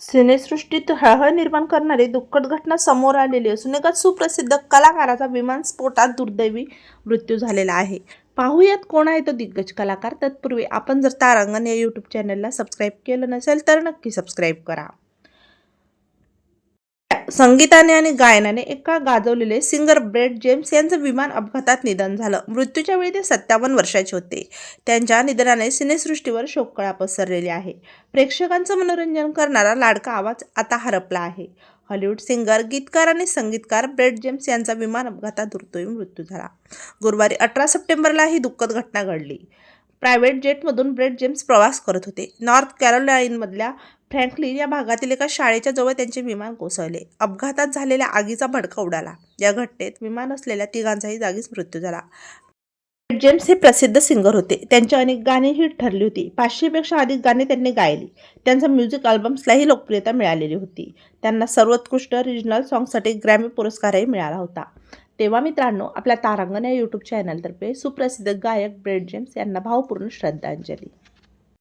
सिनेसृष्टीत हळहळ निर्माण करणारी दुःखद घटना समोर आलेली असून एका सुप्रसिद्ध कलाकाराचा विमानस्फोटात दुर्दैवी मृत्यू झालेला आहे. पाहूयात कोण आहे तो दिग्गज कलाकार. तत्पूर्वी आपण जर तारांगण या यूट्यूब चॅनलला सबस्क्राईब केलं नसेल तर नक्की सबस्क्राईब करा. संगीताने आणि गायनाने एका गाजवलेले सिंगर ब्रेड जेम्स यांचं विमान अपघातात निधन झालं. मृत्यूच्या वेळी ते सत्तावन्न वर्षाचे होते. त्यांच्या निधनाने सिनेसृष्टीवर शोककळा पसरलेली आहे. प्रेक्षकांचं मनोरंजन करणारा लाडका आवाज आता हरपला आहे. हॉलिवूड सिंगर गीतकार आणि संगीतकार ब्रेड जेम्स यांचा विमान अपघातात दुर्दैवी मृत्यू झाला. गुरुवारी अठरा सप्टेंबरला ही दुःखद घटना घडली. प्रायव्हेट जेटमधून ब्रेड जेम्स प्रवास करत होते. नॉर्थ कॅरोलाईनमधल्या फ्रँकलिन या भागातील एका शाळेच्या जवळ त्यांचे विमान कोसळले. अपघातात झालेल्या आगीचा भडका उडाला. या घटनेत विमान असलेल्या तिघांचाही जागीच मृत्यू झाला. ब्रेड जेम्स हे प्रसिद्ध सिंगर होते. त्यांची अनेक गाणी हिट ठरली होती. पाचशेपेक्षा अधिक गाणी त्यांनी गायली. त्यांचा म्युझिक अल्बम्सलाही लोकप्रियता मिळालेली होती. त्यांना सर्वोत्कृष्ट रिजनल सॉंगसाठी ग्रॅमी पुरस्कारही मिळाला होता. तेव्हा मित्रांनो आपल्या तारांगण या यूट्यूब चॅनलतर्फे सुप्रसिद्ध गायक ब्रेड जेम्स यांना भावपूर्ण श्रद्धांजली.